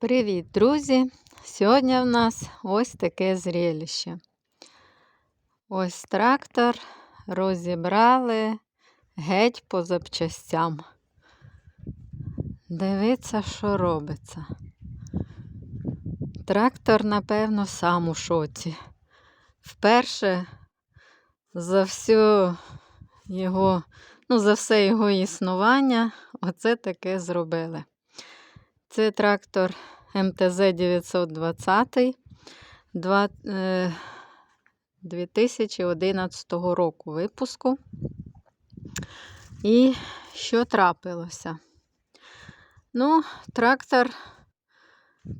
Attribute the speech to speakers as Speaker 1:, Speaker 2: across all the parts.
Speaker 1: Привіт, друзі! Сьогодні в нас ось таке зрелище. Ось трактор розібрали геть по запчастям. Дивіться, що робиться. Трактор, напевно, сам у шоці. Вперше за всю його, ну, за все його існування, оце таке зробили. Це трактор МТЗ 920 е, 2011 року випуску. І що трапилося? Ну, трактор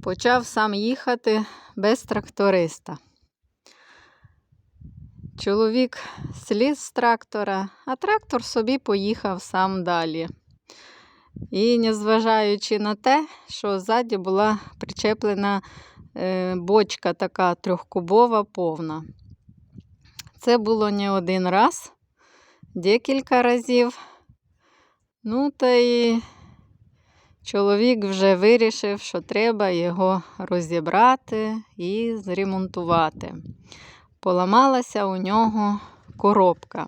Speaker 1: почав сам їхати без тракториста. Чоловік сліз з трактора, а трактор собі поїхав сам далі. І незважаючи на те, що ззаді була причеплена е, бочка така трьохкубова повна. Це було не один раз, декілька разів. Ну, та й чоловік вже вирішив, що треба його розібрати і зремонтувати. Поламалася у нього коробка.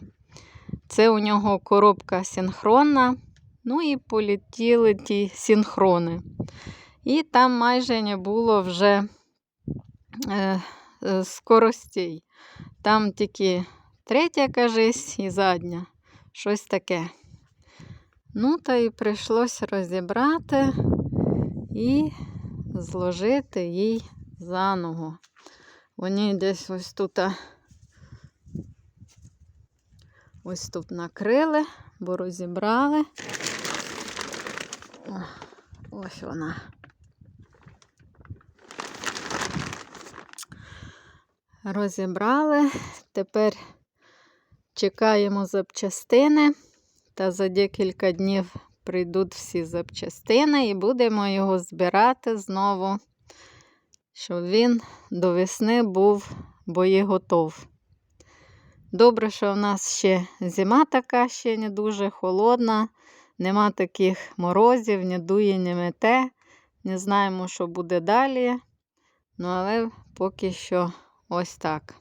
Speaker 1: Це у нього коробка синхронна. Ну і полетіли ті синхрони. І там майже не було вже е, е, скоростей. Там тільки третя, кажись, і задня. Щось таке. Ну, та й прийшлося розібрати і зложити їй заново. Вони десь ось тут, ось тут накрили, бо розібрали. О, ось вона. Розібрали. Тепер чекаємо запчастини. Та за декілька днів прийдуть всі запчастини і будемо його збирати знову, щоб він до весни був боєготов. Добре, що в нас ще зима така, ще не дуже холодна. Нема таких морозів, не дує, не мете. Не знаємо, що буде далі. Ну, але поки що ось так.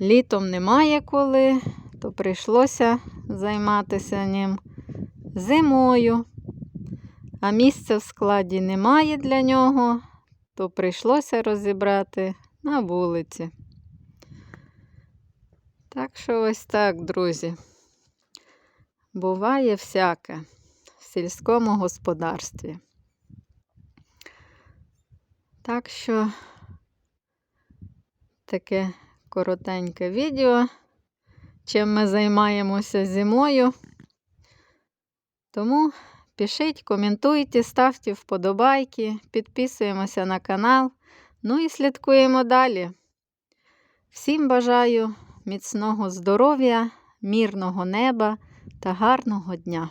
Speaker 1: Літом немає коли, то прийшлося займатися ним зимою. А місця в складі немає для нього, то прийшлося розібрати на вулиці. Так що ось так, друзі. Буває всяке в сільському господарстві. Так що таке коротеньке відео, чим ми займаємося зимою. Тому пишіть, коментуйте, ставте вподобайки, підписуємося на канал. Ну і слідкуємо далі. Всім бажаю міцного здоров'я, мирного неба та гарного дня!